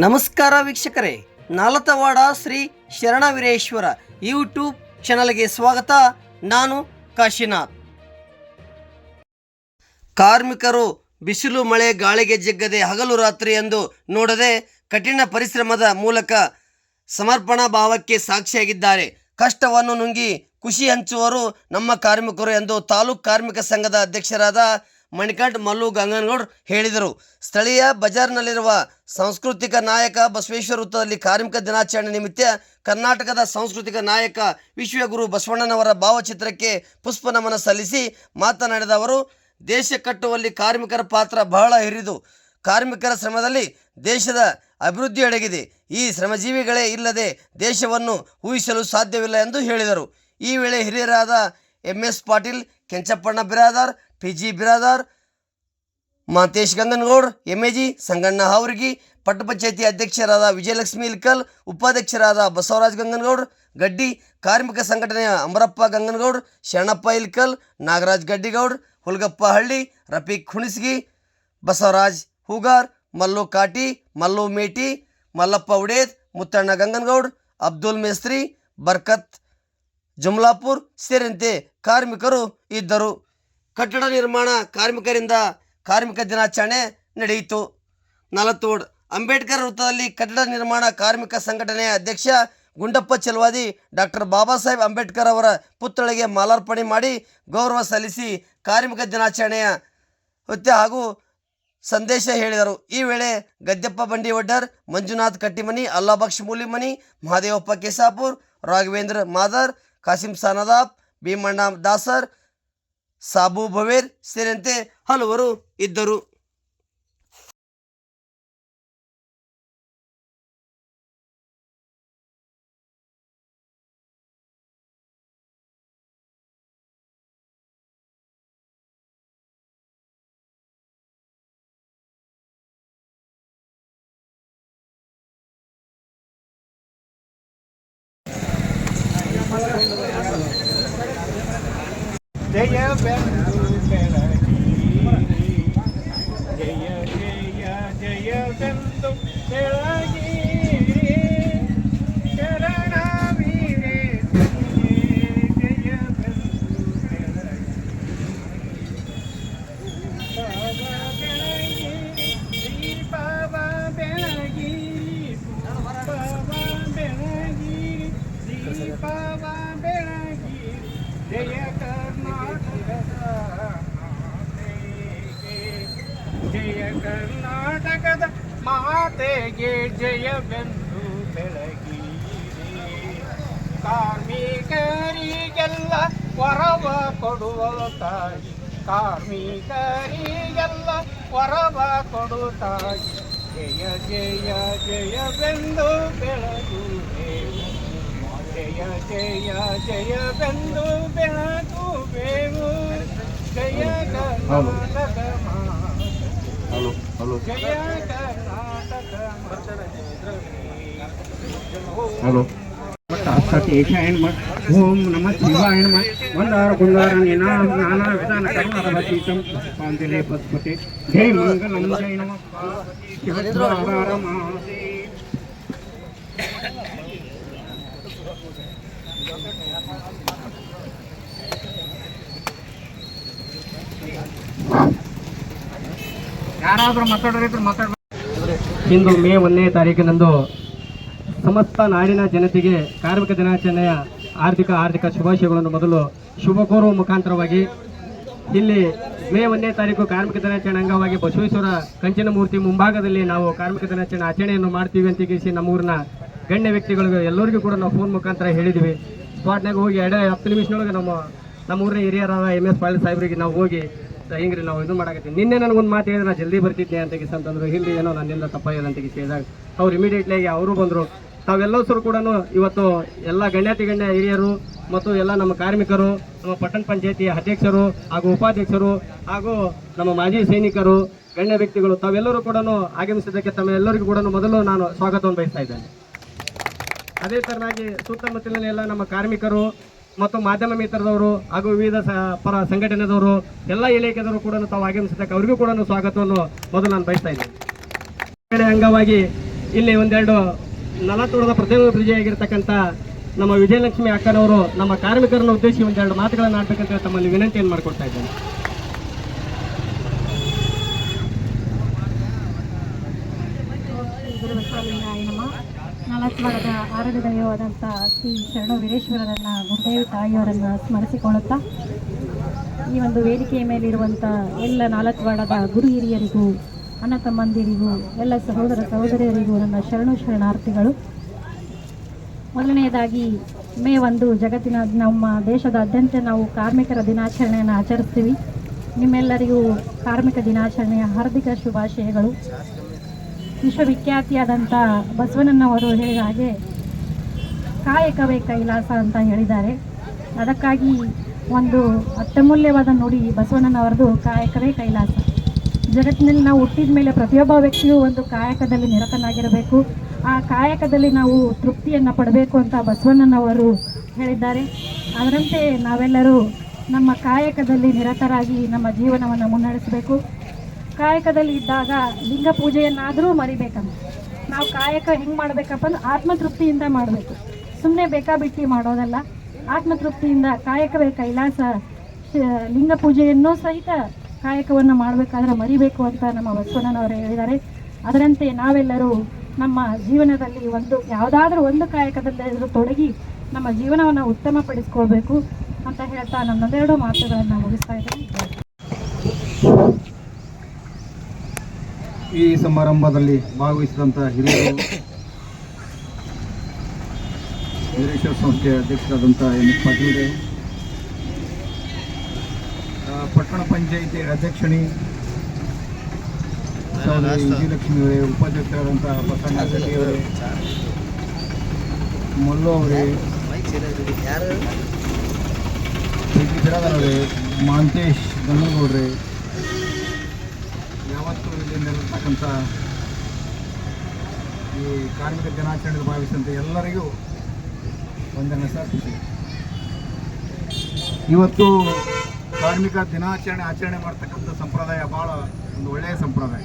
ನಮಸ್ಕಾರ ವೀಕ್ಷಕರೇ. ನಾಲತವಾಡ ಶ್ರೀ ಶರಣ ವೀರೇಶ್ವರ ಯೂಟ್ಯೂಬ್ ಚಾನಲ್ಗೆ ಸ್ವಾಗತ. ನಾನು ಕಾಶಿನಾಥ್. ಕಾರ್ಮಿಕರು ಬಿಸಿಲು ಮಳೆ ಗಾಳಿಗೆ ಜಗ್ಗದೆ ಹಗಲು ರಾತ್ರಿ ಎಂದು ನೋಡದೆ ಕಠಿಣ ಪರಿಶ್ರಮದ ಮೂಲಕ ಸಮರ್ಪಣಾ ಭಾವಕ್ಕೆ ಸಾಕ್ಷಿಯಾಗಿದ್ದಾರೆ. ಕಷ್ಟವನ್ನು ನುಂಗಿ ಖುಷಿ ಹಂಚುವರು ನಮ್ಮ ಕಾರ್ಮಿಕರು ಎಂದು ತಾಲೂಕು ಕಾರ್ಮಿಕ ಸಂಘದ ಅಧ್ಯಕ್ಷರಾದ ಮಣಿಕಂಠ್, ಮಲ್ಲು ಗಂಗನಗೌಡ್ ಹೇಳಿದರು. ಸ್ಥಳೀಯ ಬಜಾರ್ನಲ್ಲಿರುವ ಸಾಂಸ್ಕೃತಿಕ ನಾಯಕ ಬಸವೇಶ್ವರ ವೃತ್ತದಲ್ಲಿ ಕಾರ್ಮಿಕ ದಿನಾಚರಣೆ ನಿಮಿತ್ತ ಕರ್ನಾಟಕದ ಸಾಂಸ್ಕೃತಿಕ ನಾಯಕ ವಿಶ್ವಗುರು ಬಸವಣ್ಣನವರ ಭಾವಚಿತ್ರಕ್ಕೆ ಪುಷ್ಪ ನಮನ ಸಲ್ಲಿಸಿ ಮಾತನಾಡಿದ ಅವರು, ದೇಶ ಕಟ್ಟುವಲ್ಲಿ ಕಾರ್ಮಿಕರ ಪಾತ್ರ ಬಹಳ ಹಿರಿದು. ಕಾರ್ಮಿಕರ ಶ್ರಮದಲ್ಲಿ ದೇಶದ ಅಭಿವೃದ್ಧಿ ಅಡಗಿದೆ. ಈ ಶ್ರಮಜೀವಿಗಳೇ ಇಲ್ಲದೆ ದೇಶವನ್ನು ಊಹಿಸಲು ಸಾಧ್ಯವಿಲ್ಲ ಎಂದು ಹೇಳಿದರು. ಈ ವೇಳೆ ಹಿರಿಯರಾದ M S Patil Kenchappanna Biradar P G Biradar, Matesh Ganganagoud M A G Sanganna Havargi, ಪಟ್ಟ ಪಂಚಾಯತಿ ಅಧ್ಯಕ್ಷರಾದ ವಿಜಯಲಕ್ಷ್ಮಿ ಇಲ್ಕಲ್, ಉಪಾಧ್ಯಕ್ಷರಾದ ಬಸವರಾಜ್ ಗಂಗನಗೌಡ್, ಗಡ್ಡಿ ಕಾರ್ಮಿಕ ಸಂಘಟನೆಯ ಅಮರಪ್ಪ ಗಂಗನಗೌಡ್, ಶರಣಪ್ಪ ಇಲ್ಕಲ್, ನಾಗರಾಜ್ ಗಡ್ಡಿಗೌಡ್, ಹುಲ್ಗಪ್ಪ ಹಳ್ಳಿ, ರಫೀಕ್ ಹುಣಸಗಿ, ಬಸವರಾಜ್ ಹೂಗಾರ್, ಮಲ್ಲು ಕಾಟಿ, ಮಲ್ಲು ಮೇಟಿ, ಮಲ್ಲಪ್ಪ ಉಡೇದ್, ಮುತ್ತಣ್ಣ ಗಂಗನಗೌಡ್, ಅಬ್ದುಲ್ ಮೇಸ್ತ್ರಿ, ಬರ್ಕತ್ ಜುಮ್ಲಾಪುರ್ ಸೇರಿದಂತೆ ಕಾರ್ಮಿಕರು ಇದ್ದರು. ಕಟ್ಟಡ ನಿರ್ಮಾಣ ಕಾರ್ಮಿಕರಿಂದ ಕಾರ್ಮಿಕ ದಿನಾಚರಣೆ ನಡೆಯಿತು. ನಲತೋಡ್ ಅಂಬೇಡ್ಕರ್ ವೃತ್ತದಲ್ಲಿ ಕಟ್ಟಡ ನಿರ್ಮಾಣ ಕಾರ್ಮಿಕ ಸಂಘಟನೆಯ ಅಧ್ಯಕ್ಷ ಗುಂಡಪ್ಪ ಚೆಲವಾದಿ, ಡಾಕ್ಟರ್ ಬಾಬಾ ಸಾಹೇಬ್ ಅಂಬೇಡ್ಕರ್ ಅವರ ಪುತ್ಥಳಿಗೆ ಮಾಲಾರ್ಪಣೆ ಮಾಡಿ ಗೌರವ ಸಲ್ಲಿಸಿ ಕಾರ್ಮಿಕ ದಿನಾಚರಣೆಯ ನೃತ್ಯ ಹಾಗೂ ಸಂದೇಶ ಹೇಳಿದರು. ಈ ವೇಳೆ ಗದ್ದೆಪ್ಪ ಬಂಡಿ ಒಡ್ಡರ್ ಮಂಜುನಾಥ್ ಕಟ್ಟಿಮನಿ ಅಲ್ಲಾಬಕ್ಷ್ ಮೂಲಿಮನಿ ಮಹಾದೇವಪ್ಪ ಕೇಸಾಪುರ್, ರಾಘವೇಂದ್ರ ಮಾದರ್ ಕಾಸಿಂ ಸಾನದಾಬ್ ಭೀಮಣ್ಣ ದಾಸರ್ ಸಾಬು ಭವೇರ್ ಸೇರಿದಂತೆ ಹಲವರು ಇದ್ದರು ಜಯ ಬೆಂದು ಬೆಳಗಿ ಜಯ ಕರ್ನಾಟಕದ ಮಾತೆಗೆ ಜಯವೆಂದು ಬೆಳಗಿ. ಕಾರ್ಮಿಕರಿಗೆಲ್ಲ ವರವ ಕೊಡುವ ತಾಯಿ. ಕಾರ್ಮಿಕರಿಗೆಲ್ಲ ವರವ ಕೊಡು ತಾಯಿ. ಜಯ ಜಯ ಜಯವೆಂದು ಬೆಳಗು ಜಯ ಜಯ ಜಯವೆಂದು ಬೆಳಗುವೆವು ಜಯ ಕರ್ನಾಟಕ. ಜಯ ಕರ್ನಾಟಕ ಹಲೋ ಓಂ ನಮ ಶಿವಾಯ ನಮ ಮಂದಾರ ಕುಂದಾರ ನಿನಾಮ ನಾನಾ ವಿಧಾನ ಕರ್ಣಾರವತೀತಂ ಪಾಂತಿಲೆ ಪದ್ಪತೆ ಜೈ ಮಂಗಲಂ ಜೈ ನಮ ಶಿವದ್ವಾರ ಮಹಾದೇ ಯಾರಾದ್ರೂ ಮಾತಾಡೋರಿದ್ರೆ ಮಾತಾಡ ಇಂದು ಮೇ ಒಂದನೇ ತಾರೀಕಿನಂದು ಸಮಸ್ತ ನಾಡಿನ ಜನತೆಗೆ ಕಾರ್ಮಿಕ ದಿನಾಚರಣೆಯ ಆರ್ಥಿಕ ಆರ್ಥಿಕ ಶುಭಾಶಯಗಳನ್ನು ಮೊದಲು ಶುಭ ಕೋರುವ ಮುಖಾಂತರವಾಗಿ ಇಲ್ಲಿ ಮೇ ಒಂದನೇ ತಾರೀಕು ಕಾರ್ಮಿಕ ದಿನಾಚರಣೆ ಅಂಗವಾಗಿ ಬಸವೇಶ್ವರ ಕಂಚಿನ ಮೂರ್ತಿ ಮುಂಭಾಗದಲ್ಲಿ ನಾವು ಕಾರ್ಮಿಕ ದಿನಾಚರಣೆ ಆಚರಣೆಯನ್ನು ಮಾಡ್ತೀವಿ ಅಂತ ತಿಳಿಸಿ ನಮ್ಮೂರಿನ ಗಣ್ಯ ವ್ಯಕ್ತಿಗಳಿಗೂ ಎಲ್ಲರಿಗೂ ಕೂಡ ನಾವು ಫೋನ್ ಮುಖಾಂತರ ಹೇಳಿದ್ವಿ. ಸ್ಪಾಟ್ನಾಗ ಹೋಗಿ ಎರಡೇ ಹತ್ತು ನಿಮಿಷದೊಳಗೆ ನಮ್ಮ ನಮ್ಮೂರಿನ ಹಿರಿಯರಾದ ಎಂ ಎಸ್ ಪಾಟೀಲ್ ಸಾಹೇಬರಿಗೆ ನಾವು ಹೋಗಿ ಹಿಂಗ್ರಿ ನಾವು ಇದು ಮಾಡಕತ್ತೀವಿ. ನಿನ್ನೆ ನನಗೊಂದು ಮಾತು ಹೇಳಿದ್ರೆ ನಾ ಜಲ್ದಿ ಬರ್ತಿದ್ದೆ ಅಂತ ಅಂತಂದ್ರು ಇಲ್ಲಿ ಏನೋ ನನ್ನಿಂದ ತಪ್ಪಾಗಿದೆ ಅಂತ ಹೇಳಿದಾಗ, ಅವ್ರು ಇಮಿಡಿಯೇಟ್ಲಿ ಆಗಿ ಅವರು ಬಂದರು. ತಾವೆಲ್ಲರೂ ಕೂಡ ಇವತ್ತು ಎಲ್ಲ ಗಣ್ಯಾತಿ ಗಣ್ಯ ಹಿರಿಯರು ಮತ್ತು ಎಲ್ಲ ನಮ್ಮ ಕಾರ್ಮಿಕರು, ನಮ್ಮ ಪಟ್ಟಣ ಪಂಚಾಯತಿ ಅಧ್ಯಕ್ಷರು ಹಾಗೂ ಉಪಾಧ್ಯಕ್ಷರು ಹಾಗೂ ನಮ್ಮ ಮಾಜಿ ಸೈನಿಕರು, ಗಣ್ಯ ವ್ಯಕ್ತಿಗಳು, ತಾವೆಲ್ಲರೂ ಕೂಡ ಆಗಮಿಸಿದ್ದಕ್ಕೆ ತಮ್ಮೆಲ್ಲರಿಗೂ ಕೂಡ ಮೊದಲು ನಾನು ಸ್ವಾಗತವನ್ನು ಬಯಸ್ತಾ ಇದ್ದೇನೆ. ಅದೇ ಥರನಾಗಿ ಸುತ್ತಮುತ್ತಲಿನ ಎಲ್ಲ ನಮ್ಮ ಕಾರ್ಮಿಕರು ಮತ್ತು ಮಾಧ್ಯಮ ಮಿತ್ರದವರು ಹಾಗೂ ವಿವಿಧ ಪರ ಸಂಘಟನೆದವರು, ಎಲ್ಲ ಇಲಾಖೆದವರು ಕೂಡ ತಾವು ಆಗಮಿಸಿದ್ದಕ್ಕೆ ಅವರಿಗೂ ಕೂಡ ಸ್ವಾಗತವನ್ನು ಮೊದಲು ನಾನು ಬಯಸ್ತಾ ಇದ್ದೇನೆ. ಕಡೆ ಅಂಗವಾಗಿ ಇಲ್ಲಿ ಒಂದೆರಡು ನಲವತ್ತೋಳದ ಪ್ರತಿಯೊಂದು ಪ್ರಜೆಯಾಗಿರ್ತಕ್ಕಂಥ ನಮ್ಮ ವಿಜಯಲಕ್ಷ್ಮಿ ಅಕ್ಕನವರು ನಮ್ಮ ಕಾರ್ಮಿಕರನ್ನು ಉದ್ದೇಶಿಸಿ ಒಂದೆರಡು ಮಾತುಗಳನ್ನು ಆಡ್ಬೇಕಂತ ತಮ್ಮಲ್ಲಿ ವಿನಂತಿಯನ್ನು ಮಾಡಿಕೊಡ್ತಾ ಇದ್ದೇನೆ. ನಾಲ್ಕವಾರದ ಆರೋಗ್ಯ ದೈವವಾದಂಥ ಶ್ರೀ ಶರಣ ವೀರೇಶ್ವರರನ್ನ ಗುರುದೇವಿ ತಾಯಿಯವರನ್ನು ಸ್ಮರಿಸಿಕೊಳ್ಳುತ್ತಾ, ಈ ಒಂದು ವೇದಿಕೆಯ ಮೇಲಿರುವಂಥ ಎಲ್ಲ ನಾಲ್ಕವಾಡದ ಗುರು ಹಿರಿಯರಿಗೂ ಅಣ್ಣ ತಮ್ಮಂದಿರಿಗೂ ಎಲ್ಲ ಸಹೋದರ ಸಹೋದರಿಯರಿಗೂ ನನ್ನ ಶರಣು ಶರಣಾರ್ಥಿಗಳು. ಮೊದಲನೆಯದಾಗಿ, ಮೇ ಒಂದು ಜಗತ್ತಿನ ನಮ್ಮ ದೇಶದಾದ್ಯಂತ ನಾವು ಕಾರ್ಮಿಕರ ದಿನಾಚರಣೆಯನ್ನು ಆಚರಿಸ್ತೀವಿ. ನಿಮ್ಮೆಲ್ಲರಿಗೂ ಕಾರ್ಮಿಕ ದಿನಾಚರಣೆಯ ಹಾರ್ದಿಕ ಶುಭಾಶಯಗಳು. ವಿಶ್ವವಿಖ್ಯಾತಿಯಾದಂಥ ಬಸವಣ್ಣನವರು ಹೇಳಿದ ಹಾಗೆ ಕಾಯಕವೇ ಕೈಲಾಸ ಅಂತ ಹೇಳಿದ್ದಾರೆ. ಅದಕ್ಕಾಗಿ ಒಂದು ಅತ್ಯಮೂಲ್ಯವಾದ ನುಡಿ ಬಸವಣ್ಣನವರದು ಕಾಯಕವೇ ಕೈಲಾಸ. ಜಗತ್ತಿನಲ್ಲಿ ನಾವು ಹುಟ್ಟಿದ ಮೇಲೆ ಪ್ರತಿಯೊಬ್ಬ ವ್ಯಕ್ತಿಯೂ ಒಂದು ಕಾಯಕದಲ್ಲಿ ನಿರತನಾಗಿರಬೇಕು. ಆ ಕಾಯಕದಲ್ಲಿ ನಾವು ತೃಪ್ತಿಯನ್ನು ಪಡಬೇಕು ಅಂತ ಬಸವಣ್ಣನವರು ಹೇಳಿದ್ದಾರೆ. ಅದರಂತೆ ನಾವೆಲ್ಲರೂ ನಮ್ಮ ಕಾಯಕದಲ್ಲಿ ನಿರತರಾಗಿ ನಮ್ಮ ಜೀವನವನ್ನು ಮುನ್ನಡೆಸಬೇಕು. ಕಾಯಕದಲ್ಲಿ ಇದ್ದಾಗ ಲಿಂಗ ಪೂಜೆಯನ್ನಾದರೂ ಮರಿಬೇಕಂತ ನಾವು ಕಾಯಕ ಹೆಂಗೆ ಮಾಡಬೇಕಪ್ಪ ಅಂದ್ರೆ ಆತ್ಮತೃಪ್ತಿಯಿಂದ ಮಾಡಬೇಕು. ಸುಮ್ಮನೆ ಬೇಕಾಬಿಟ್ಟಿ ಮಾಡೋದಲ್ಲ. ಆತ್ಮತೃಪ್ತಿಯಿಂದ ಕಾಯಕವೇ ಕೈಲಾಸ ಲಿಂಗ ಪೂಜೆಯನ್ನು ಸಹಿತ ಕಾಯಕವನ್ನು ಮಾಡಬೇಕಾದ್ರೆ ಮರಿಬೇಕು ಅಂತ ನಮ್ಮ ಬಸವಣ್ಣನವರು ಹೇಳಿದ್ದಾರೆ. ಅದರಂತೆ ನಾವೆಲ್ಲರೂ ನಮ್ಮ ಜೀವನದಲ್ಲಿ ಒಂದು, ಯಾವುದಾದ್ರೂ ಒಂದು ಕಾಯಕದಲ್ಲಿ ತೊಡಗಿ ನಮ್ಮ ಜೀವನವನ್ನು ಉತ್ತಮಪಡಿಸ್ಕೊಳ್ಬೇಕು ಅಂತ ಹೇಳ್ತಾ ನನ್ನದೆರಡು ಮಾತುಗಳನ್ನು ಮುಗಿಸ್ತಾ ಇದ್ದೇನೆ. ಈ ಸಮಾರಂಭದಲ್ಲಿ ಭಾಗವಹಿಸಿದಂತಹ ಹಿರಿಯರು ವೀರೇಶ್ವರ ಸಂಸ್ಥೆ ಅಧ್ಯಕ್ಷರಾದಂತಹ ಎನ್ ಎಸ್. ಪಾಟೀಲ್ರೆ ಪಟ್ಟಣ ಪಂಚಾಯಿತಿ ಅಧ್ಯಕ್ಷಣಿ ವಿಜಯಲಕ್ಷ್ಮಿ ಅವರೇ ಉಪಾಧ್ಯಕ್ಷರಾದಂಥ ಬಸಣ್ಣ ಅವರೇ ಮಲ್ಲು ಅವರೇ ಗಂಗನಗೌಡ್ರೆ ಯಾವತ್ತೂ ಇಲ್ಲಿ ಈ ಕಾರ್ಮಿಕ ದಿನಾಚರಣೆ ಭಾವಿಸಿದಂಥ ಎಲ್ಲರಿಗೂ ವಂದನೆ ಖುಷಿ ಇವತ್ತು ಕಾರ್ಮಿಕ ದಿನಾಚರಣೆ ಆಚರಣೆ ಮಾಡ್ತಕ್ಕಂಥ ಸಂಪ್ರದಾಯ ಭಾಳ ಒಂದು ಒಳ್ಳೆಯ ಸಂಪ್ರದಾಯ.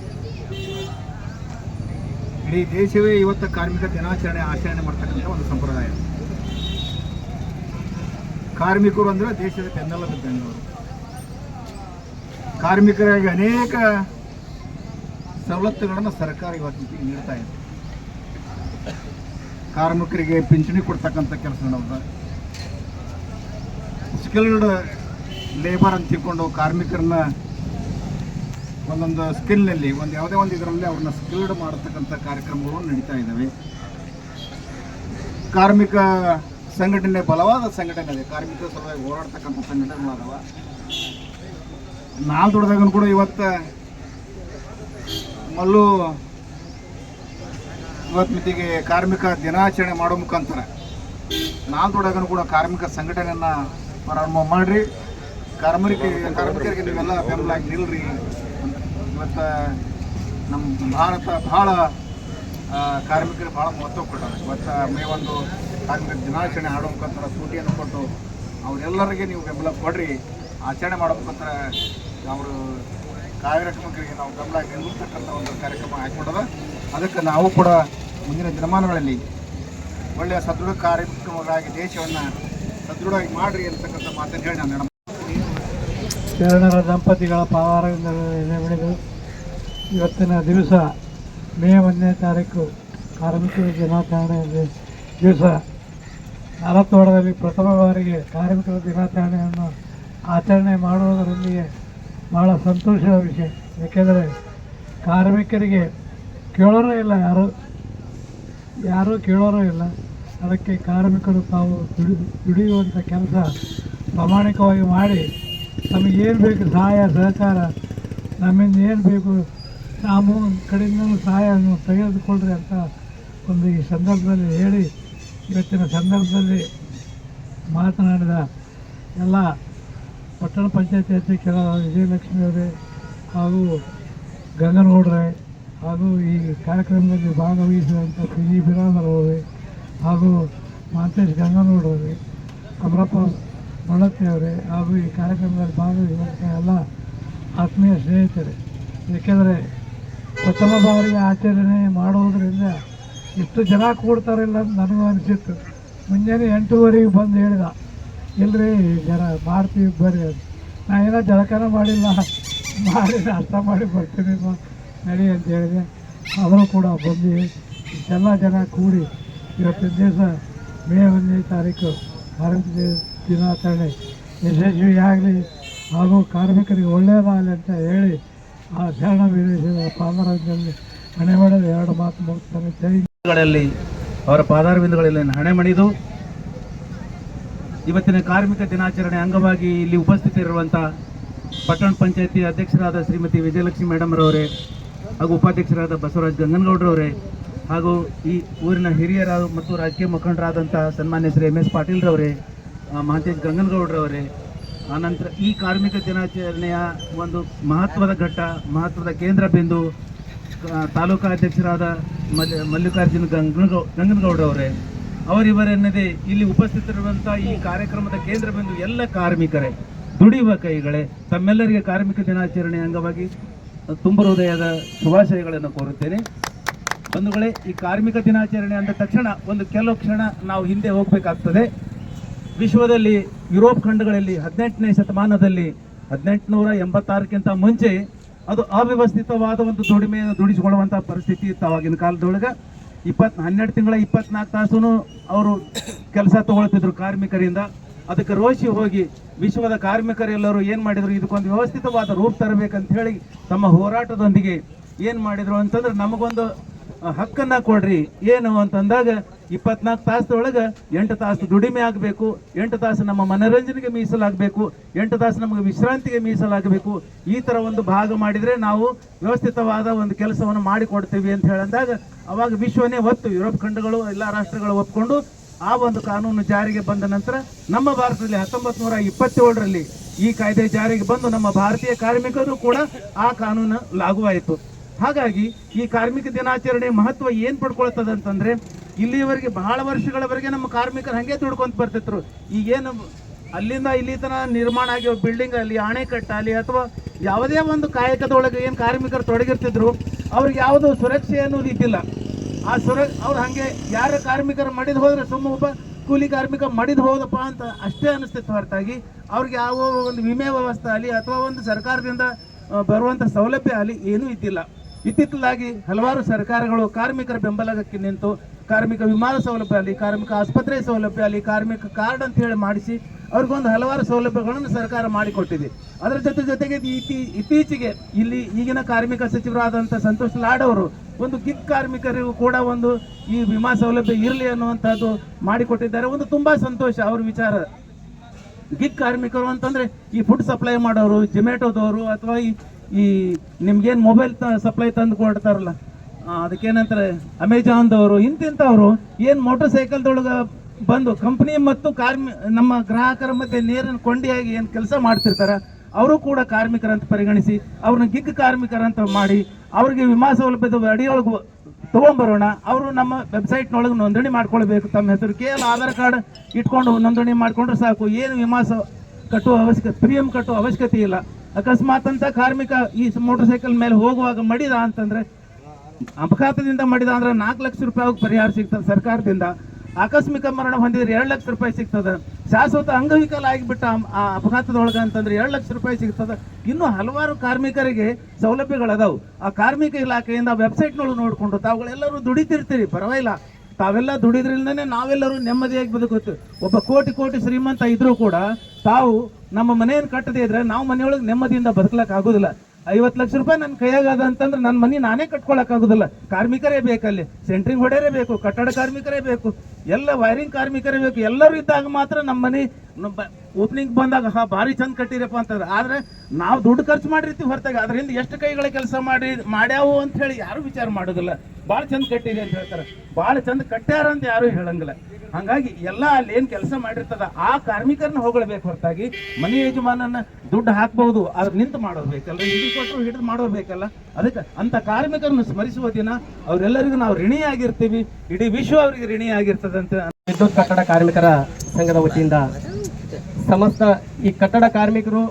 ಇಡೀ ದೇಶವೇ ಇವತ್ತು ಕಾರ್ಮಿಕ ದಿನಾಚರಣೆ ಆಚರಣೆ ಮಾಡ್ತಕ್ಕಂಥ ಒಂದು ಸಂಪ್ರದಾಯ. ಕಾರ್ಮಿಕರು ಅಂದರೆ ದೇಶದ ಬೆನ್ನೆಲುಬು ಬೆಂಗಳೂರು ಕಾರ್ಮಿಕರಾಗಿ ಅನೇಕ ಸವಲತ್ತುಗಳನ್ನು ಸರ್ಕಾರ ಇವತ್ತು ನೀಡ್ತಾ ಇದೆ. ಕಾರ್ಮಿಕರಿಗೆ ಪಿಂಚಣಿ ಕೊಡ್ತಕ್ಕಂಥ ಕೆಲಸ ನಮ್ದು ಸ್ಕಿಲ್ಡ್ ಲೇಬರ್ ಅಂತ ತಿಳ್ಕೊಂಡು ಕಾರ್ಮಿಕರನ್ನ ಒಂದೊಂದು ಸ್ಕಿಲ್ನಲ್ಲಿ ಒಂದು ಯಾವುದೇ ಒಂದು ಇದರಲ್ಲಿ ಅವ್ರನ್ನ ಸ್ಕಿಲ್ಡ್ ಮಾಡತಕ್ಕಂಥ ಕಾರ್ಯಕ್ರಮಗಳು ನಡೀತಾ ಇದ್ದಾವೆ ಕಾರ್ಮಿಕ ಸಂಘಟನೆ ಬಲವಾದ ಸಂಘಟನೆ ಇದೆ. ಕಾರ್ಮಿಕರ ಸಲುವಾಗಿ ಹೋರಾಡ್ತಕ್ಕಂಥ ಸಂಘಟನೆಗಳದಾವ. ನಾಲ್ ದೊಡ್ಡದಾಗ ಕೂಡ ಇವತ್ತು ಮಲ್ಲು ಇವತ್ತು ಮಿತಿಗೆ ಕಾರ್ಮಿಕ ದಿನಾಚರಣೆ ಮಾಡೋ ಮುಖಾಂತರ ನಾಲ್ ದೊಡ್ಡಗನು ಕೂಡ ಕಾರ್ಮಿಕ ಸಂಘಟನೆಯನ್ನು ಪ್ರಾರಂಭ ಮಾಡಿರಿ. ಕಾರ್ಮಿಕರಿಗೆ ಕಾರ್ಮಿಕರಿಗೆ ನೀವೆಲ್ಲ ಬೆಂಬಲ ನಿಲ್ರಿ ಇವತ್ತು ನಮ್ಮ ಭಾರತ ಆ, ಕಾರ್ಮಿಕರಿಗೆ ಭಾಳ ಮಹತ್ವ ಕೊಟ್ಟಾರೆ. ಇವತ್ತು ಮೇ ಒಂದು ಕಾರ್ಮಿಕ ದಿನಾಚರಣೆ ಆಡೋ ಮುಖಾಂತರ ಸೂಟಿಯನ್ನು ಕೊಟ್ಟು ಅವರೆಲ್ಲರಿಗೆ ನೀವು ಬೆಂಬಲ ಕೊಡ್ರಿ. ಆಚರಣೆ ಮಾಡೋ ಮುಖಾಂತರ ಅವರು ಕಾರ್ಯಕ್ರಮಕ್ಕೆ ನಾವು ಬೆಂಬಲ ನಿರ್ಮಿಸ್ತಕ್ಕಂಥ ಒಂದು ಕಾರ್ಯಕ್ರಮ ಹಾಕಿಕೊಡೋದು ಅದಕ್ಕೆ ನಾವು ಕೂಡ ಮುಂದಿನ ದಿನಮಾನಗಳಲ್ಲಿ ಒಳ್ಳೆಯ ಸದೃಢ ಕಾರ್ಯಕ್ರಮಗಳಾಗಿ ದೇಶವನ್ನು ಸದೃಢವಾಗಿ ಮಾಡಿರಿ ಅಂತಕ್ಕಂಥ ಮಾತನ್ನು ಹೇಳಿ ನಾನು ಶರಣರ ದಂಪತಿಗಳ ಪಾವಾರದಿಂದ ಬೆಳೆದು ಇವತ್ತಿನ ದಿವಸ ಮೇ ಒಂದನೇ ತಾರೀಕು ಕಾರ್ಮಿಕರ ದಿನಾಚರಣೆ ದಿವಸ ಅರತೋಡದಲ್ಲಿ ಪ್ರಥಮ ಬಾರಿಗೆ ಕಾರ್ಮಿಕರ ದಿನಾಚರಣೆಯನ್ನು ಆಚರಣೆ ಮಾಡುವುದರೊಂದಿಗೆ ಭಾಳ ಸಂತೋಷದ ವಿಷಯ. ಯಾಕೆಂದರೆ ಕಾರ್ಮಿಕರಿಗೆ ಕೇಳೋರೇ ಇಲ್ಲ, ಯಾರು, ಯಾರೂ ಕೇಳೋರೂ ಇಲ್ಲ. ಅದಕ್ಕೆ ಕಾರ್ಮಿಕರು ತಾವು ದುಡಿ, ದುಡಿಯುವಂಥ ಕೆಲಸ ಪ್ರಾಮಾಣಿಕವಾಗಿ ಮಾಡಿ ನಮಗೇನು ಬೇಕು ಸಹಾಯ, ಸಹಕಾರ, ನಮ್ಮಿಂದ ಏನು ಬೇಕು ನಾವು ಕಡೆಯಿಂದ ಸಹಾಯವನ್ನು ತೆಗೆದುಕೊಳ್ಳ್ರಿ ಅಂತ ಒಂದು ಈ ಸಂದರ್ಭದಲ್ಲಿ ಹೇಳಿ, ಇವತ್ತಿನ ಸಂದರ್ಭದಲ್ಲಿ ಮಾತನಾಡಿದ ಎಲ್ಲ ಪಟ್ಟಣ ಪಂಚಾಯತಿ ಅಧ್ಯಕ್ಷರ ವಿಜಯಲಕ್ಷ್ಮಿ ಅವರೇ ಹಾಗೂ ಗಂಗನಗೌಡ್ರೆ ಹಾಗೂ ಈ ಕಾರ್ಯಕ್ರಮದಲ್ಲಿ ಭಾಗವಹಿಸಿದಂಥ ಪಿ ಜಿ ಬಿರಾದರ್ ಅವರೇ ಹಾಗೂ ಮಾಂತೇಶ್ ಗಂಗನಗೌಡರೇ ಅಮರಪ್ಪ ಮೊಳತ್ತೆ ಅವರೇ ಹಾಗೂ ಈ ಕಾರ್ಯಕ್ರಮದಲ್ಲಿ ಭಾಗವಹಿಸಿದಂಥ ಎಲ್ಲ ಆತ್ಮೀಯ ಸ್ನೇಹಿತರೆ. ಏಕೆಂದರೆ ಪ್ರಥಮ ಬಾರಿಗೆ ಆಚರಣೆ ಮಾಡುವುದರಿಂದ ಇಷ್ಟು ಜನ ಕೂಡ್ತಾರಿಲ್ಲ ಅಂತ ನನಗೂ ಅನಿಸಿತ್ತು. ಮುಂಜಾನೆ ಎಂಟೂವರೆಗೆ ಬಂದು ಹೇಳಿದ. ಇಲ್ರಿ, ಜರ ಮಾಡ್ತೀವಿ ಬರ್ರಿ ನಾ ಏನೋ ಜಳಕನ ಮಾಡಿಲ್ಲ. ಮಾಡಿ ಅರ್ಥ ಮಾಡಿ ಬರ್ತೀನಿ ನಡಿ ಅಂತ ಹೇಳಿದೆ. ಆದರೂ ಕೂಡ ಬಂದು ಎಲ್ಲ ಜನ ಕೂಡಿ ಇವತ್ತಿನ ದಿವಸ ಮೇ ಒಂದನೇ ತಾರೀಕು ಕಾರ್ಮಿಕ ದಿನಾಚರಣೆ. ಯಶಸ್ವಿಯಾಗಲಿ ಹಾಗೂ ಕಾರ್ಮಿಕರಿಗೆ ಒಳ್ಳೆಯದಾಗಲಿ ಅಂತ ಹೇಳಿ ಆ ಶರಣ ವಿದೇಶದ ಪಾಮರಾಜ್ಯದಲ್ಲಿ ಹಣೆ ಮಾಡಿದ ಎರಡು ಮಾತು ಮುಗಿಸ್ತಾನೆ. ಜೈಗಳಲ್ಲಿ ಅವರ ಪಾದಾರವಿಂದಗಳಲ್ಲಿ ಹಣೆ ಮಣಿದು ಇವತ್ತಿನ ಕಾರ್ಮಿಕ ದಿನಾಚರಣೆ ಅಂಗವಾಗಿ ಇಲ್ಲಿ ಉಪಸ್ಥಿತರಿರುವಂಥ ಪಟ್ಟಣ ಪಂಚಾಯತಿ ಅಧ್ಯಕ್ಷರಾದ ಶ್ರೀಮತಿ ವಿಜಯಲಕ್ಷ್ಮಿ ಮೇಡಮ್ ರವರೇ ಹಾಗೂ ಉಪಾಧ್ಯಕ್ಷರಾದ ಬಸವರಾಜ್ ಗಂಗನಗೌಡರವರೇ ಹಾಗೂ ಈ ಊರಿನ ಹಿರಿಯರ ಮತ್ತು ರಾಜಕೀಯ ಮುಖಂಡರಾದಂಥ ಸನ್ಮಾನ್ಯ ಶ್ರೀ ಎಂ ಎಸ್ ಪಾಟೀಲ್ರವರೇ ಮಹಾಂತೇಶ್ ಗಂಗನಗೌಡರವರೇ ಆನಂತರ ಈ ಕಾರ್ಮಿಕ ದಿನಾಚರಣೆಯ ಒಂದು ಮಹತ್ವದ ಘಟ್ಟ, ಮಹತ್ವದ ಕೇಂದ್ರ ಬಿಂದು ತಾಲೂಕಾ ಅಧ್ಯಕ್ಷರಾದ ಮಲ್ಲಿಕಾರ್ಜುನ್ ಮಲ್ಲಿಕಾರ್ಜುನ ಗಂಗನಗೌ, ಗಂಗನಗೌಡರವರೇ. ಅವರಿವರೆನ್ನದೇ ಇಲ್ಲಿ ಉಪಸ್ಥಿತರಿರುವಂಥ ಈ ಕಾರ್ಯಕ್ರಮದ ಕೇಂದ್ರ ಬಿಂದು ಎಲ್ಲ ಕಾರ್ಮಿಕರೇ, ದುಡಿಯುವ ಕೈಗಳೇ, ತಮ್ಮೆಲ್ಲರಿಗೆ ಕಾರ್ಮಿಕ ದಿನಾಚರಣೆ ಅಂಗವಾಗಿ ತುಂಬ ಹೃದಯದ ಶುಭಾಶಯಗಳನ್ನು ಕೋರುತ್ತೇನೆ. ಬಂಧುಗಳೇ, ಈ ಕಾರ್ಮಿಕ ದಿನಾಚರಣೆ ಅಂದ ತಕ್ಷಣ ಒಂದು ಕೆಲವು ಕ್ಷಣ ನಾವು ಹಿಂದೆ ಹೋಗಬೇಕಾಗ್ತದೆ. ವಿಶ್ವದಲ್ಲಿ ಯುರೋಪ್ ಖಂಡಗಳಲ್ಲಿ ಹದಿನೆಂಟನೇ ಶತಮಾನದಲ್ಲಿ ಹದಿನೆಂಟುನೂರ ಎಂಬತ್ತಾರಕ್ಕಿಂತ ಮುಂಚೆ ಅದು ಅವ್ಯವಸ್ಥಿತವಾದ ಒಂದು ದುಡಿಮೆಯನ್ನು ದುಡಿಸಿಕೊಳ್ಳುವಂಥ ಪರಿಸ್ಥಿತಿ ಇತ್ತು ಆವಾಗಿನ ಕಾಲದೊಳಗೆ. ಇಪ್ಪತ್ ಹನ್ನೆರಡು ತಿಂಗಳ ಇಪ್ಪತ್ನಾಲ್ಕು ತಾಸು ಅವರು ಕೆಲಸ ತಗೊಳ್ತಿದ್ರು ಕಾರ್ಮಿಕರಿಂದ. ಅದಕ್ಕೆ ರೋಷಿ ಹೋಗಿ ವಿಶ್ವದ ಕಾರ್ಮಿಕರೆಲ್ಲರೂ ಏನು ಮಾಡಿದ್ರು? ಇದಕ್ಕೊಂದು ವ್ಯವಸ್ಥಿತವಾದ ರೂಪ ತರಬೇಕಂತ ಹೇಳಿ ತಮ್ಮ ಹೋರಾಟದೊಂದಿಗೆ ಏನು ಮಾಡಿದ್ರು ಅಂತಂದ್ರೆ ನಮಗೊಂದು ಹಕ್ಕನ್ನ ಕೊಡ್ರಿ. ಏನು ಅಂತಂದಾಗ ಇಪ್ಪತ್ನಾಲ್ಕು ತಾಸದೊಳಗೆ ಎಂಟು ತಾಸು ದುಡಿಮೆ ಆಗಬೇಕು. ಎಂಟು ತಾಸು ನಮ್ಮ ಮನೋರಂಜನೆಗೆ ಮೀಸಲಾಗಬೇಕು. ಎಂಟು ತಾಸು ನಮಗೆ ವಿಶ್ರಾಂತಿಗೆ ಮೀಸಲಾಗಬೇಕು. ಈ ಥರ ಒಂದು ಭಾಗ ಮಾಡಿದರೆ ನಾವು ವ್ಯವಸ್ಥಿತವಾದ ಒಂದು ಕೆಲಸವನ್ನು ಮಾಡಿಕೊಡ್ತೀವಿ ಅಂತ ಹೇಳಿದಾಗ ಅವಾಗ ವಿಶ್ವನೇ ಒತ್ತು. ಯುರೋಪ್ ಖಂಡಗಳು, ಎಲ್ಲ ರಾಷ್ಟ್ರಗಳು ಒಪ್ಕೊಂಡು ಆ ಒಂದು ಕಾನೂನು ಜಾರಿಗೆ ಬಂದ ನಂತರ ನಮ್ಮ ಭಾರತದಲ್ಲಿ ಹತ್ತೊಂಬತ್ತು ನೂರ ಇಪ್ಪತ್ತೇಳರಲ್ಲಿ ಈ ಕಾಯ್ದೆ ಜಾರಿಗೆ ಬಂದು ನಮ್ಮ ಭಾರತೀಯ ಕಾರ್ಮಿಕರು ಕೂಡ ಆ ಕಾನೂನು ಲಾಗುವಾಯಿತು ಹಾಗಾಗಿ ಈ ಕಾರ್ಮಿಕ ದಿನಾಚರಣೆ ಮಹತ್ವ ಏನು ಪಡ್ಕೊಳ್ತದೆ ಅಂತಂದ್ರೆ ಇಲ್ಲಿಯವರೆಗೆ ಬಹಳ ವರ್ಷಗಳವರೆಗೆ ನಮ್ಮ ಕಾರ್ಮಿಕರು ಹಾಗೆ ದುಡ್ಕೊಂತ ಬರ್ತಿದ್ರು. ಈಗೇನು ಅಲ್ಲಿಂದ ಇಲ್ಲಿ ತನ ನಿರ್ಮಾಣ ಆಗಿರೋ ಬಿಲ್ಡಿಂಗ್ ಅಲ್ಲಿ ಅಣೆಕಟ್ಟ ಅಲ್ಲಿ ಅಥವಾ ಯಾವುದೇ ಒಂದು ಕಾಯಕದೊಳಗೆ ಏನು ಕಾರ್ಮಿಕರು ತೊಡಗಿರ್ತಿದ್ರು, ಅವ್ರಿಗೆ ಯಾವುದು ಸುರಕ್ಷೆ ಅನ್ನೋದು ಇದ್ದಿಲ್ಲ ಆ ಸುರ, ಅವ್ರು ಹಾಗೆ ಯಾರ ಕಾರ್ಮಿಕರು ಮಡಿದು ಹೋದ್ರೆ ಸುಮ್ಮ ಒಬ್ಬ ಕೂಲಿ ಕಾರ್ಮಿಕ ಮಡಿದು ಹೋದಪ್ಪ ಅಂತ ಅಷ್ಟೇ ಅನಿಸ್ತಿತ್ತು ಹೊರತಾಗಿ, ಅವ್ರಿಗೆ ಯಾವ ಒಂದು ವಿಮೆ ವ್ಯವಸ್ಥೆ ಆಗಲಿ ಅಥವಾ ಒಂದು ಸರ್ಕಾರದಿಂದ ಬರುವಂಥ ಸೌಲಭ್ಯ ಆಗಲಿ ಏನೂ ಇದ್ದಿಲ್ಲ. ಇತ್ತಿತ್ತಲಾಗಿ ಹಲವಾರು ಸರ್ಕಾರಗಳು ಕಾರ್ಮಿಕರ ಬೆಂಬಲಕ್ಕೆ ನಿಂತು ಕಾರ್ಮಿಕ ವಿಮಾನ ಸೌಲಭ್ಯ ಆಗಲಿ, ಕಾರ್ಮಿಕ ಆಸ್ಪತ್ರೆ ಸೌಲಭ್ಯ ಆಗಲಿ, ಕಾರ್ಮಿಕ ಕಾರ್ಡ್ ಅಂತ ಹೇಳಿ ಮಾಡಿಸಿ ಅವ್ರಿಗೊಂದು ಹಲವಾರು ಸೌಲಭ್ಯಗಳನ್ನು ಸರ್ಕಾರ ಮಾಡಿಕೊಟ್ಟಿದೆ. ಅದರ ಜೊತೆ ಜೊತೆಗೆ ಇತಿ ಇತ್ತೀಚೆಗೆ ಇಲ್ಲಿ ಈಗಿನ ಕಾರ್ಮಿಕ ಸಚಿವರಾದಂಥ ಸಂತೋಷ್ ಲಾಡ್ ಅವರು ಒಂದು ಗಿಗ್ ಕಾರ್ಮಿಕರಿಗೂ ಕೂಡ ಒಂದು ಈ ವಿಮಾ ಸೌಲಭ್ಯ ಇರಲಿ ಅನ್ನುವಂಥದ್ದು ಮಾಡಿಕೊಟ್ಟಿದ್ದಾರೆ. ಒಂದು ತುಂಬ ಸಂತೋಷ ಅವ್ರ ವಿಚಾರ. ಗಿಗ್ ಕಾರ್ಮಿಕರು ಅಂತಂದರೆ ಈ ಫುಡ್ ಸಪ್ಲೈ ಮಾಡೋರು ಜೊಮ್ಯಾಟೋದವರು ಅಥವಾ ಈ ಈ ನಿಮ್ಗೇನು ಮೊಬೈಲ್ ಸಪ್ಲೈ ತಂದು ಕೊಡ್ತಾರಲ್ಲ ಅದಕ್ಕೇನಂತಾರೆ ಅಮೆಜಾನ್ದವರು ಇಂತಿಂಥವ್ರು ಏನು ಮೋಟರ್ ಸೈಕಲ್ದೊಳಗೆ ಬಂದು ಕಂಪ್ನಿ ಮತ್ತು ಕಾರ್ಮಿ, ನಮ್ಮ ಗ್ರಾಹಕರ ಮಧ್ಯೆ ನೇರನ್ನು ಕೊಂಡಿಯಾಗಿ ಏನು ಕೆಲಸ ಮಾಡ್ತಿರ್ತಾರೆ, ಅವರು ಕೂಡ ಕಾರ್ಮಿಕರಂತ ಪರಿಗಣಿಸಿ ಅವ್ರನ್ನ ಗಿಗ್ ಕಾರ್ಮಿಕರಂತ ಮಾಡಿ, ಅವ್ರಿಗೆ ವಿಮಾ ಸೌಲಭ್ಯದ ಅಡಿಯೊಳಗೆ ತಗೊಂಬರೋಣ, ಅವರು ನಮ್ಮ ವೆಬ್ಸೈಟ್ನೊಳಗೆ ನೋಂದಣಿ ಮಾಡ್ಕೊಳ್ಬೇಕು, ತಮ್ಮ ಹೆಸರು ಕೇವಲ ಆಧಾರ್ ಕಾರ್ಡ್ ಇಟ್ಕೊಂಡು ನೋಂದಣಿ ಮಾಡ್ಕೊಂಡ್ರೆ ಸಾಕು, ಏನು ವಿಮಾ ಕಟ್ಟುವ ಅವಶ್ಯಕತೆ ಪ್ರೀಮಿಯಂ ಕಟ್ಟುವ ಅವಶ್ಯಕತೆ ಇಲ್ಲ. ಅಕಸ್ಮಾತ್ ಅಂತ ಕಾರ್ಮಿಕ ಈ ಮೋಟರ್ ಸೈಕಲ್ ಮೇಲೆ ಹೋಗುವಾಗ ಮಡಿದ ಅಂತಂದ್ರೆ, ಅಪಘಾತದಿಂದ ಮಡಿದ ಅಂದ್ರೆ ನಾಲ್ಕು ಲಕ್ಷ ರೂಪಾಯಿ ಪರಿಹಾರ ಸಿಗ್ತದೆ ಸರ್ಕಾರದಿಂದ. ಆಕಸ್ಮಿಕ ಮರಣ ಹೊಂದಿದ್ರೆ ಎರಡು ಲಕ್ಷ ರೂಪಾಯಿ ಸಿಗ್ತದೆ. ಶಾಶ್ವತ ಅಂಗವಿಕಲ ಆಗಿಬಿಟ್ಟ ಆ- ಅಪಘಾತದೊಳಗೆ ಅಂತಂದ್ರೆ ಎರಡು ಲಕ್ಷ ರೂಪಾಯಿ ಸಿಗ್ತದೆ. ಇನ್ನು ಹಲವಾರು ಕಾರ್ಮಿಕರಿಗೆ ಸೌಲಭ್ಯಗಳದಾವು. ಆ ಕಾರ್ಮಿಕ ಇಲಾಖೆಯಿಂದ ವೆಬ್ಸೈಟ್ನೊಳಗೆ ನೋಡಿಕೊಂಡು ತಾವುಗಳೆಲ್ಲರೂ ದುಡಿತಿರ್ತೀರಿ, ಪರವಾಗಿಲ್ಲ. ತಾವೆಲ್ಲ ದುಡಿದ್ರಿಂದನೇ ನಾವೆಲ್ಲರೂ ನೆಮ್ಮದಿಯಾಗಿ ಬದುಕುತ್ತೆ. ಒಬ್ಬ ಕೋಟಿ ಕೋಟಿ ಶ್ರೀಮಂತ ಇದ್ರೂ ಕೂಡ ತಾವು ನಮ್ಮ ಮನೆಯನ್ನು ಕಟ್ಟದೇ ಇದ್ರೆ ನಾವು ಮನೆಯೊಳಗೆ ನೆಮ್ಮದಿಯಿಂದ ಬದುಕಲಕ್ಕೆ ಆಗೋದಿಲ್ಲ. ಐವತ್ತು ಲಕ್ಷ ರೂಪಾಯಿ ನನ್ನ ಕೈಯಾಗದ ಅಂತಂದ್ರೆ ನನ್ನ ಮನೆ ನಾನೇ ಕಟ್ಕೊಳಕ್ ಆಗುದಿಲ್ಲ. ಕಾರ್ಮಿಕರೇ ಬೇಕಲ್ಲಿ. ಸೆಂಟ್ರಿಂಗ್ ಹೊಡೆಯರೇ ಬೇಕು. ಕಟ್ಟಡ ಕಾರ್ಮಿಕರೇ ಬೇಕು. ಎಲ್ಲ ವೈರಿಂಗ್ ಕಾರ್ಮಿಕರೇ ಬೇಕು. ಎಲ್ಲರೂ ಇದ್ದಾಗ ಮಾತ್ರ ನಮ್ಮ ಮನೆ ಓಪನಿಂಗ್ ಬಂದಾಗ, ಹಾ, ಭಾರಿ ಚಂದ ಕಟ್ಟಿರಪ್ಪ ಅಂತಂದ್ರೆ. ಆದ್ರೆ ನಾವು ದುಡ್ಡು ಖರ್ಚು ಮಾಡಿರ್ತೀವಿ ಹೊರತಾಗಿ. ಅದರಿಂದ ಎಷ್ಟು ಕೈಗಳ ಕೆಲಸ ಮಾಡಿ, ಮಾಡ್ಯಾವು ಅಂತ ಹೇಳಿ ಯಾರು ವಿಚಾರ ಮಾಡೋದಿಲ್ಲ. ಭಾಳ ಚಂದ ಕಟ್ಟಿದೆ ಅಂತ ಹೇಳ್ತಾರೆ. ಭಾಳ ಚಂದ ಕಟ್ಟ್ಯಾರ ಅಂತ ಯಾರು ಹೇಳಂಗಿಲ್ಲ. ಹಾಗಾಗಿ ಎಲ್ಲ ಅಲ್ಲಿ ಏನು ಕೆಲಸ ಮಾಡಿರ್ತದ, ಆ ಕಾರ್ಮಿಕರನ್ನ ಹೊಗಳಬೇಕು ಹೊರತಾಗಿ. ಮನೆ ಯಜಮಾನನ ದುಡ್ಡು ಹಾಕ್ಬಹುದು ಅದ್ರ ನಿಂತು ಮಾಡೋದು ಬೇಕಲ್ಲ ಕೊಟ್ಟರು ಹಿಡಿದು ಮಾಡೋದು ಬೇಕಲ್ಲ. ಅದಕ್ಕೆ ಅಂತ ಕಾರ್ಮಿಕರನ್ನು ಸ್ಮರಿಸುವ ದಿನ ಅವರೆಲ್ಲರಿಗೂ ನಾವು ಋಣಿಯಾಗಿರ್ತೀವಿ. ಇಡೀ ವಿಶ್ವ ಅವರಿಗೆ ಋಣಿಯಾಗಿರ್ತದಂತ ವಿದ್ಯುತ್ ಕಟ್ಟಡ ಕಾರ್ಮಿಕರ ಸಂಘದ ವತಿಯಿಂದ ಸಮಸ್ತ ಈ ಕಟ್ಟಡ ಕಾರ್ಮಿಕರು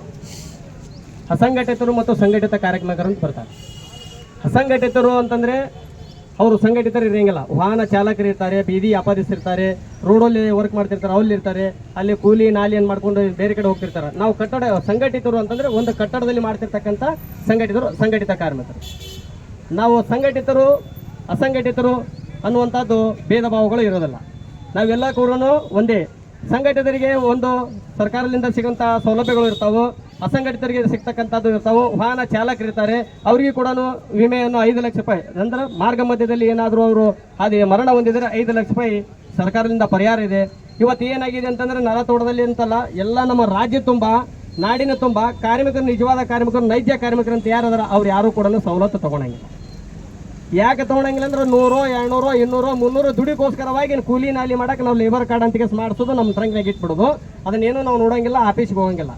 ಅಸಂಘಟಿತರು ಮತ್ತು ಸಂಘಟಿತ ಕಾರ್ಮಿಕರು ಅಂತ ಬರ್ತಾರೆ. ಅಸಂಘಟಿತರು ಅಂತಂದ್ರೆ ಅವರು ಸಂಘಟಿತರು ಇರಂಗಿಲ್ಲ. ವಾಹನ ಚಾಲಕರು ಇರ್ತಾರೆ, ಬೀದಿ ವ್ಯಾಪಾರಿಸಿರ್ತಾರೆ, ರೋಡಲ್ಲಿ ವರ್ಕ್ ಮಾಡ್ತಿರ್ತಾರೆ ಅಲ್ಲಿ ಇರ್ತಾರೆ, ಅಲ್ಲಿ ಕೂಲಿ ನಾಲಿ ಏನು ಮಾಡ್ಕೊಂಡು ಬೇರೆ ಕಡೆ ಹೋಗ್ತಿರ್ತಾರೆ. ನಾವು ಕಟ್ಟಡ, ಸಂಘಟಿತರು ಅಂತಂದರೆ ಒಂದು ಕಟ್ಟಡದಲ್ಲಿ ಮಾಡ್ತಿರ್ತಕ್ಕಂಥ ಸಂಘಟಿತರು, ಸಂಘಟಿತ ಕಾರ್ಮಿಕರು. ನಾವು ಸಂಘಟಿತರು, ಅಸಂಘಟಿತರು ಅನ್ನುವಂಥದ್ದು ಭೇದ ಭಾವಗಳು ಇರೋದಿಲ್ಲ. ನಾವೆಲ್ಲ ಕೂಡ ಒಂದೇ. ಸಂಘಟಿತರಿಗೆ ಒಂದು ಸರ್ಕಾರದಿಂದ ಸಿಗುವಂಥ ಸೌಲಭ್ಯಗಳು ಇರ್ತಾವೆ. ಅಸಂಘಟಿತರಿಗೆ ಸಿಗ್ತಕ್ಕಂಥದ್ದು ಇರ್ತಾವೆ, ವಾಹನ ಚಾಲಕರಿರ್ತಾರೆ, ಅವರಿಗೆ ಕೂಡ ವಿಮೆಯನ್ನು ಐದು ಲಕ್ಷ ರೂಪಾಯಿ. ಅಂದ್ರೆ ಮಾರ್ಗ ಮಧ್ಯದಲ್ಲಿ ಏನಾದರೂ ಅವರು ಅದೇ ಮರಣ ಹೊಂದಿದರೆ ಐದು ಲಕ್ಷ ರೂಪಾಯಿ ಸರ್ಕಾರದಿಂದ ಪರಿಹಾರ ಇದೆ. ಇವತ್ತು ಏನಾಗಿದೆ ಅಂತಂದ್ರೆ ನರತೋಟದಲ್ಲಿ ಅಂತಲ್ಲ, ಎಲ್ಲ ನಮ್ಮ ರಾಜ್ಯ ತುಂಬ, ನಾಡಿನ ತುಂಬ, ಕಾರ್ಮಿಕರು, ನಿಜವಾದ ಕಾರ್ಮಿಕರು, ನೈಜ ಕಾರ್ಮಿಕರು ಅಂತ ಯಾರದಾರ, ಅವ್ರು ಯಾರು ಕೂಡ ಸವಲತ್ತು ತಗೊಳಂಗಿಲ್ಲ. ಯಾಕೆ ತಗೊಳಂಗಿಲ್ಲ ಅಂದ್ರೆ ನೂರು, ಎರಡ್ನೂರು, ಇನ್ನೂರು, ಮುನ್ನೂರು ದುಡಿಗೋಸ್ಕರವಾಗಿ ಕೂಲಿ ನಾಲಿ ಮಾಡಕ್ಕೆ ನಾವು ಲೇಬರ್ ಕಾರ್ಡ್ ಅಂತ ಮಾಡಿಸೋದು ನಮ್ಮ ಟ್ರಂಕ್ನಾಗ ಇಟ್ಬಿಡೋದು ಅದನ್ನೇನು ನಾವು ನೋಡೋಂಗಿಲ್ಲ, ಆಫೀಸ್ಗೆ ಹೋಗಂಗಿಲ್ಲ.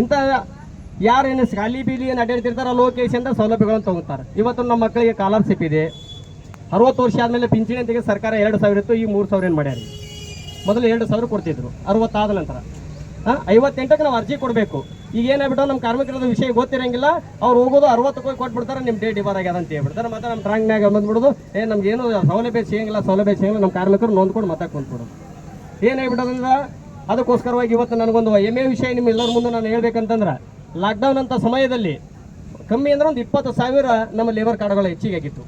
ಇಂಥ ಯಾರೇನು ಖಾಲಿ ಬೀಲಿ ಏನು ಅಡ್ಡಾಡ್ತಿರ್ತಾರೆ ಲೋಕೇಶ್ ಸೌಲಭ್ಯಗಳನ್ನು ತೊಗೊತಾರೆ. ಇವತ್ತು ನಮ್ಮ ಮಕ್ಕಳಿಗೆ ಕಾಲರ್ಶಿಪ್ ಇದೆ. ಅರವತ್ತು ವರ್ಷ ಆದಮೇಲೆ ಪಿಂಚಣಿ ಅಂತಿಗೆ ಸರ್ಕಾರ ಎರಡು ಸಾವಿರ ಇತ್ತು, ಈ ಮೂರು ಸಾವಿರ ಏನು ಮಾಡ್ಯಾರ? ಮೊದಲು ಎರಡು ಸಾವಿರ ಕೊಡ್ತಿದ್ರು, ಅರವತ್ತಾದ ನಂತರ. ಹಾಂ, ಐವತ್ತೆಂಟಕ್ಕೆ ನಾವು ಅರ್ಜಿ ಕೊಡಬೇಕು. ಈಗ ಏನಾಗ್ಬಿಟ್ಟು ನಮ್ಮ ಕಾರ್ಮಿಕರದ ವಿಷಯ ಗೊತ್ತಿರಂಗಿಲ್ಲ, ಅವ್ರು ಹೋಗೋದು ಅರವತ್ತಕ್ಕೆ ಹೋಗಿ ಕೊಟ್ಬಿಡ್ತಾರೆ ನಿಮ್ಮ ಡೇಟ್ ಡಿಬಾರ್ ಆಗ್ಯದ ಅಂತ ಹೇಳ್ಬಿಡ್ತಾರೆ. ಮತ್ತೆ ನಮ್ಮ ಟ್ರಾಂಗ್ನಾಗ ಬಂದ್ಬಿಡೋದು, ಏ, ನಮ್ಗೇನು ಸೌಲಭ್ಯ ಸಿಗಂಗಿಲ್ಲ ಸೌಲಭ್ಯ ಸಿಗಂಗಿಲ್ಲ, ನಮ್ಮ ಕಾರ್ಮಿಕರು ನೋಂದ್ಕೊಂಡು ಮತ್ತೆ ಕುಂತ್ಬಿಡೋದು. ಏನಾಗ್ಬಿಟ್ಟದಂದ್ರೆ ಅದಕ್ಕೋಸ್ಕರವಾಗಿ ಇವತ್ತು ನನಗೊಂದು ಎಮ್ಮೆ ವಿಷಯ ನಿಮ್ಮ ಎಲ್ಲರ ಮುಂದೆ ನಾನು ಹೇಳ್ಬೇಕಂತಂದ್ರೆ ಲಾಕ್ಡೌನ್ ಅಂತ ಸಮಯದಲ್ಲಿ ಕಮ್ಮಿ ಅಂದ್ರೆ ಒಂದು ಇಪ್ಪತ್ತು ಸಾವಿರ ನಮ್ಮ ಲೇಬರ್ ಕಾರ್ಡ್ಗಳು ಹೆಚ್ಚಿಗೆ ಆಗಿತ್ತು.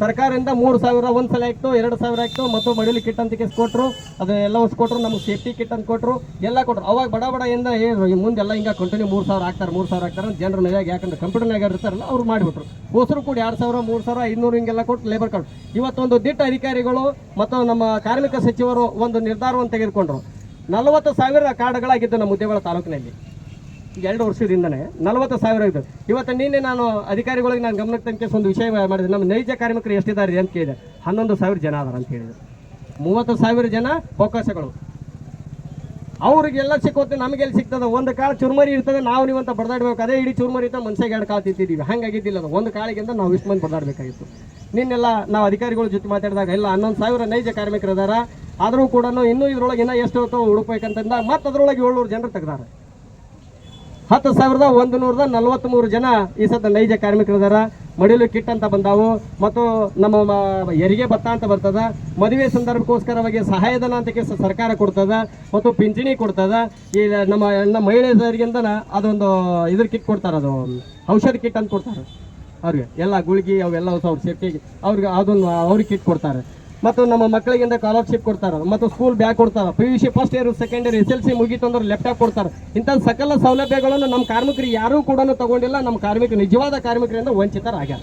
ಸರ್ಕಾರದಿಂದ ಮೂರು ಸಾವಿರ, ಒಂದು ಸಲ ಇತ್ತು, ಎರಡು ಸಾವಿರ ಆಯಿತು ಮತ್ತು ಮಡಿಲಿ ಕಿಟ್ ಅಂತ ಕೇಸ್ ಕೊಟ್ಟರು ಅದನ್ನೆಲ್ಲ ಕೊಟ್ಟರು ನಮಗೆ ಸೇಫ್ಟಿ ಕಿಟ್ ಅಂತ ಕೊಟ್ಟರು ಎಲ್ಲ ಕೊಟ್ಟರು ಅವಾಗ ಬಡ ಬಡ ಏ ಮುಂದೆಲ್ಲ ಹಿಂಗೆ ಕಂಟಿನ್ಯೂ ಮೂರು ಸಾವಿರ ಹಾಕ್ತಾರೆ ಮೂರು ಸಾವಿರ ಹಾಕ್ತಾರೆ ಜನರ ಮನೆಯಾಗ ಯಾಕಂದ್ರೆ ಕಂಪ್ಯೂಟರ್ನಾಗ ಇರ್ತಾರಲ್ಲ, ಅವ್ರು ಮಾಡಿಬಿಟ್ರು. ಹೋಸರು ಕೂಡ ಎರಡು ಸಾವಿರ, ಮೂರು ಸಾವಿರ ಐನೂರು ಹಿಂಗೆಲ್ಲ ಕೊಟ್ಟು ಲೇಬರ್ ಕಾರ್ಡ್ ಇವತ್ತೊಂದು ದಿಟ್ಟ ಅಧಿಕಾರಿಗಳು ಮತ್ತು ನಮ್ಮ ಕಾರ್ಮಿಕ ಸಚಿವರು ಒಂದು ನಿರ್ಧಾರವನ್ನು ತೆಗೆದುಕೊಂಡ್ರು. ನಲವತ್ತು ಸಾವಿರ ಕಾರ್ಡ್ಗಳಾಗಿದ್ದು ನಮ್ಮ ಮುದ್ದೇಬೇಳ ತಾಲೂಕಿನಲ್ಲಿ. ಎರಡು ವರ್ಷದಿಂದನೇ ನಲವತ್ತು ಸಾವಿರ ಇದು. ಇವತ್ತು ನಿನ್ನೆ ನಾನು ಅಧಿಕಾರಿಗಳಿಗೆ ನಾನು ಗಮನಕ್ಕೆ ತಂಕೆ ಒಂದು ವಿಷಯ ಮಾಡಿದೆ ನಮ್ಮ ನೈಜ ಕಾರ್ಮಿಕರು ಎಷ್ಟಿದ್ದಾರೆ ಅಂತ ಕೇಳಿದೆ. ಹನ್ನೊಂದು ಸಾವಿರ ಜನ ಅದಾರ ಅಂತ ಹೇಳಿದೆ ಮೂವತ್ತು ಸಾವಿರ ಜನ ಅವಕಾಶಗಳು ಅವ್ರಿಗೆಲ್ಲ ಸಿಕ್ಕೋತ್ತೆ ನಮಗೆ ಎಲ್ಲಿ ಸಿಗ್ತದೆ. ಒಂದು ಕಾಳು ಚುರುಮರಿ ಇರ್ತದೆ, ನಾವು ನೀವಂತ ಬಡದಾಡ್ಬೇಕು. ಅದೇ ಇಡೀ ಚುರುಮರಿ ಅಂತ ಮನ್ಸಿಗೆ ಎರಡು ಕಾಳು ತಿಂತಿದ್ದೀವಿ. ಹಂಗಾಗಿದ್ದಿಲ್ಲ ಅದು. ಒಂದು ಕಾಳಿಗಿಂತ ನಾವು ಇಷ್ಟು ಮಂದಿ ಬಡದಾಡಬೇಕಾಗಿತ್ತು. ನಿನ್ನೆಲ್ಲ ನಾವು ಅಧಿಕಾರಿಗಳ ಜೊತೆ ಮಾತಾಡಿದಾಗ, ಇಲ್ಲ, ಹನ್ನೊಂದು ಸಾವಿರ ನೈಜ ಕಾರ್ಮಿಕರು ಅದಾರ. ಆದರೂ ಕೂಡ ಇನ್ನೂ ಇದ್ರೊಳಗೆ ಇನ್ನೂ ಎಷ್ಟು ಹೊತ್ತು ಹುಡುಕ್ಬೇಕಂತಂದ ಮತ್ತೆ ಅದರೊಳಗೆ ಏಳ್ನೂರು ಜನರು ತೆಗ್ದಾರೆ. ಹತ್ತು ಸಾವಿರದ ಒಂದು ನೂರದ ನಲವತ್ತ್ಮೂರು ಜನ ಈ ಸತ ನೈಜ ಕಾರ್ಮಿಕರಿದಾರ ಮಡಿಲು ಕಿಟ್ ಅಂತ ಬಂದಾವು. ಮತ್ತು ನಮ್ಮ ಹೆರಿಗೆ ಭತ್ತ ಅಂತ ಬರ್ತದ. ಮದುವೆ ಸಂದರ್ಭಕ್ಕೋಸ್ಕರವಾಗಿ ಸಹಾಯಧನ ಅಂತ ಕೇಸ್ ಸರ್ಕಾರ ಕೊಡ್ತದ. ಮತ್ತು ಪಿಂಚಣಿ ಕೊಡ್ತದ. ಈ ನಮ್ಮ ನಮ್ಮ ಮಹಿಳೆಯರಿಗಿಂದ ಅದೊಂದು ಇದ್ರ ಕಿಟ್ ಕೊಡ್ತಾರೆ ಅದು. ಔಷಧಿ ಕಿಟ್ ಅಂತ ಕೊಡ್ತಾರೆ. ಅವ್ರಿಗೆ ಎಲ್ಲ ಗುಳಿಗೆ ಅವೆಲ್ಲ ಅವ್ರ ಸೇಫ್ಟಿಗೆ ಅವ್ರಿಗೆ ಅದೊಂದು ಅವ್ರಿಗೆ ಕಿಟ್ ಕೊಡ್ತಾರೆ. ಮತ್ತು ನಮ್ಮ ಮಕ್ಕಳಿಗಿಂದ ಸ್ಕಾಲರ್ಶಿಪ್ ಕೊಡ್ತಾರೆ, ಮತ್ತು ಸ್ಕೂಲ್ ಬ್ಯಾಗ್ ಕೊಡ್ತಾರೆ P U C first year second year S L C ಮುಗೀತು ಅಂದ್ರೆ ಲ್ಯಾಪ್ಟಾಪ್ ಕೊಡ್ತಾರೆ. ಇಂಥ ಸಕಲ ಸೌಲಭ್ಯಗಳನ್ನು ನಮ್ಮ ಕಾರ್ಮಿಕರು ಯಾರೂ ಕೂಡ ತಗೊಂಡಿಲ್ಲ, ನಮ್ಮ ಕಾರ್ಮಿಕರು ನಿಜವಾದ ಕಾರ್ಮಿಕರಿಂದ ವಂಚಿತರಾಗ್ಯಾರ.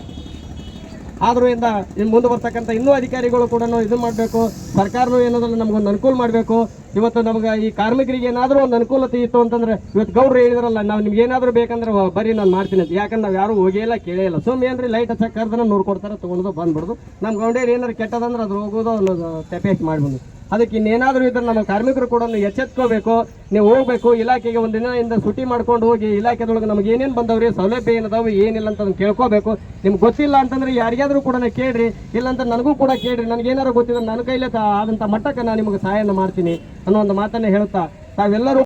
ಆದ್ರೂ ಇಂದ ಮುಂದೆ ಬರ್ತಕ್ಕಂಥ ಇನ್ನೂ ಅಧಿಕಾರಿಗಳು ಕೂಡ ಇದು ಮಾಡಬೇಕು. ಸರ್ಕಾರನೂ ಏನಾದರೂ ನಮ್ಗೊಂದು ಅನುಕೂಲ ಮಾಡಬೇಕು. ಇವತ್ತು ನಮ್ಗೆ ಈ ಕಾರ್ಮಿಕರಿಗೆ ಏನಾದರೂ ಒಂದು ಅನುಕೂಲತೆ ಇತ್ತು ಅಂತಂದ್ರೆ ಇವತ್ತು ಗೌಡ್ರು ಹೇಳಿದ್ರಲ್ಲ, ನಾವು ನಿಮ್ಗೆ ಏನಾದರೂ ಬೇಕಂದ್ರೆ ಬರೀ ನಾನು ಮಾಡ್ತೀನಿ ಅಂತ. ಯಾಕಂದ್ರೆ ನಾವು ಯಾರು ಹೋಗಿಲ್ಲ ಕೇಳೇ ಇಲ್ಲ. ಸುಮ್ಮನೆ ಏನ್ರಿ ಲೈಟ್ ಹಚ್ಚಕ್ಕೆ ಕರೆದ್ರೆ ನೋಡ್ಕೊಡ್ತಾರೆ ಕೊಡ್ತಾರೆ, ತೊಗೊಂಡು ಬಂದ್ಬಿಡ್ದು ನಮ್ಮ ಗೌಂಡೇರು ಏನಾರು ಕೆಟ್ಟದಂದ್ರೆ ಅದು ಹೋಗೋದು ಅನ್ನೋದು ಟೆಪೇಟ್ ಮಾಡ್ಬೋದು ಅದಕ್ಕೆ ಇನ್ನೇನಾದರೂ ಇದ್ರೆ ನಮ್ಮ ಕಾರ್ಮಿಕರು ಕೂಡ ಎಚ್ಚೆತ್ಕೋಬೇಕು. ನೀವು ಹೋಗ್ಬೇಕು, ಇಲಾಖೆಗೆ ಒಂದು ದಿನದಿಂದ ಸುಟಿ ಮಾಡ್ಕೊಂಡು ಹೋಗಿ, ಇಲಾಖೆದೊಳಗೆ ನಮ್ಗೆ ಏನೇನು ಬಂದವ್ರಿ, ಸೌಲಭ್ಯ ಏನಿದಾವೆ, ಏನಿಲ್ಲ ಅಂತ ಕೇಳ್ಕೋಬೇಕು. ನಿಮ್ಗೆ ಗೊತ್ತಿಲ್ಲ ಅಂತಂದ್ರೆ ಯಾರಿಗಾದ್ರೂ ಕೂಡ ಕೇಳ್ರಿ ಇಲ್ಲಾಂತ ನನಗೂ ಕೂಡ ಕೇಳ್ರಿ ನನಗೆ ಏನಾರು ಗೊತ್ತಿದ್ರೆ ನನ್ನ ಕೈಲೇ ಆದಂಥ ಮಟ್ಟಕ್ಕೆ ನಾನು ನಿಮಗೆ ಸಹಾಯನ ಮಾಡ್ತೀನಿ ಅನ್ನೋ ಒಂದು ಮಾತನ್ನ ಹೇಳ್ತಾ ತಾವೆಲ್ಲರೂ